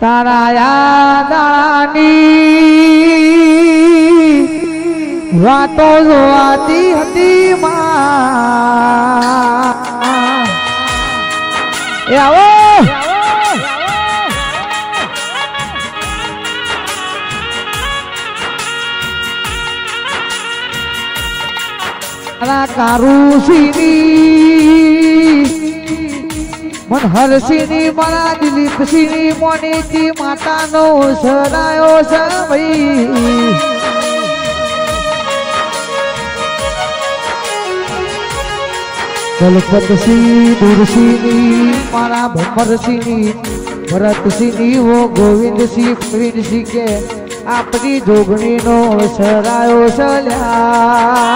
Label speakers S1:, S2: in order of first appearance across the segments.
S1: તારા યાદાની વાતો જોવાતી હતી માં. એ આવો. કારુસિની મન હરસિની મારા દિલીપસિની મોનીજી, માતાનો સરાયો છે ભાઈ. દલપતસિંહ દુરસિંહની મારા ભમરસિંહની, ભરતસિંહની ઓ ગોવિંદસિંહ પ્રવીણસિંહ આપણી જોગણીનો સરાયો સલ્યા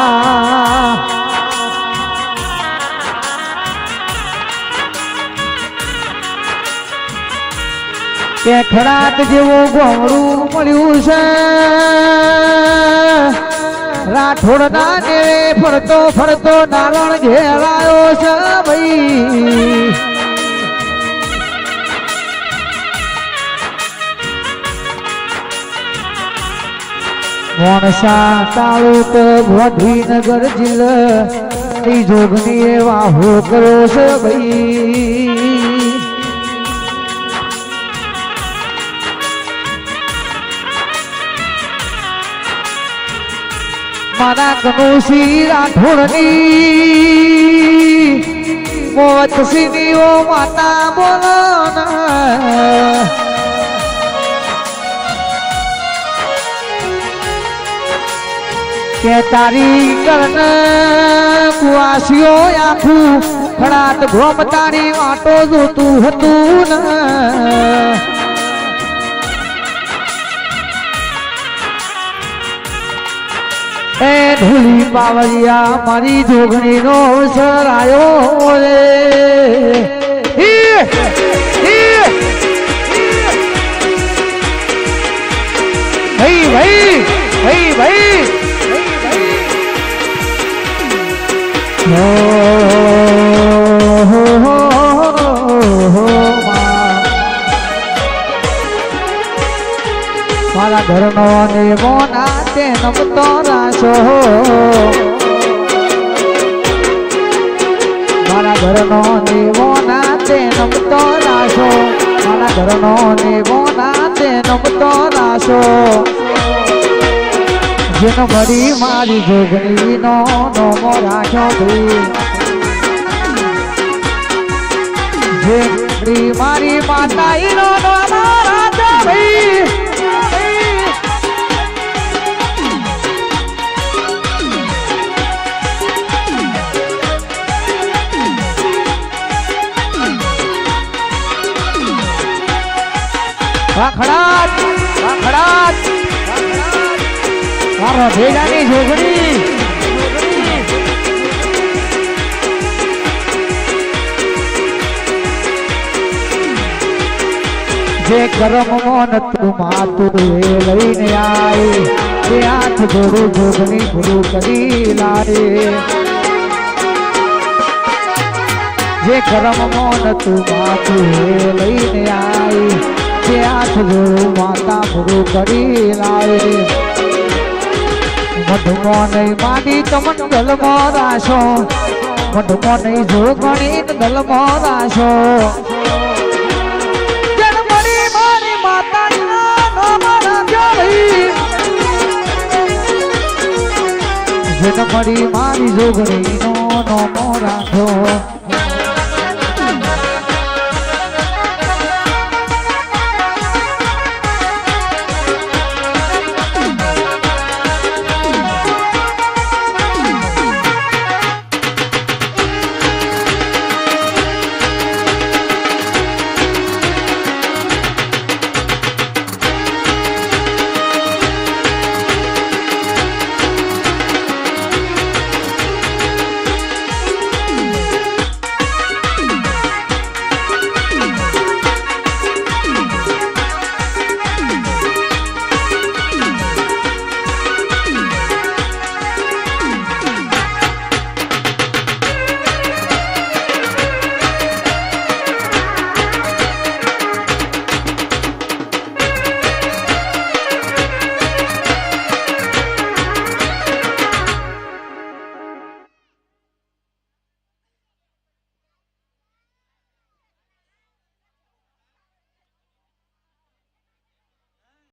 S1: કે ખડાક જેવું ગોમડું મળ્યું છે. રાઠોડ ના દેવે ફરતો ફરતો નારણ ઘેરાયો છે ભાઈ. મોણસા તાલુક ગાંધીનગર જિલ્લા જોગની એવા હો કરો છે ભાઈ. મારા કનુસી રાઠોડની મોતસીની ઓ માતા બોલો કે તારી કર્ણ કુવાસીઓ આખું ખડાત ઘોમ તારી વાટો જોતું હતું ને. એ ઢોલી પાવરિયા મારી જોગણી નો આવ્યો રે! ભાઈ ભાઈ ભાઈ ભાઈ. મારા ઘરનો ને મોના તે નમતો રાશો મારા ઘરનો દેવો નાતે નમતો રાશો મારા ઘરનો દેવો નાતે નમતો રાશો જેનો મરી મારી જોગણી નો નોમો રાખ્યો ભાઈ. જે મારી માતા ઈનો નોમો વાખડાત વાખડાત મારો ભેડાની જોગણી. જે કરમ મોન તું માતું એ લઈને આવી તે હાથ જોડું જોગણી પૂરું કરી લાવે જે કરમ મોન તું એ લઈને આવી તે આઠ જોડું માતા પૂરું કરી લાવે. મધુમો નહીં માની તમન ગલમો રાશો મધુમો નહીં જોગણી ગલમો રાશો જન્મની મારી જોગણી નો નો ભાઈ.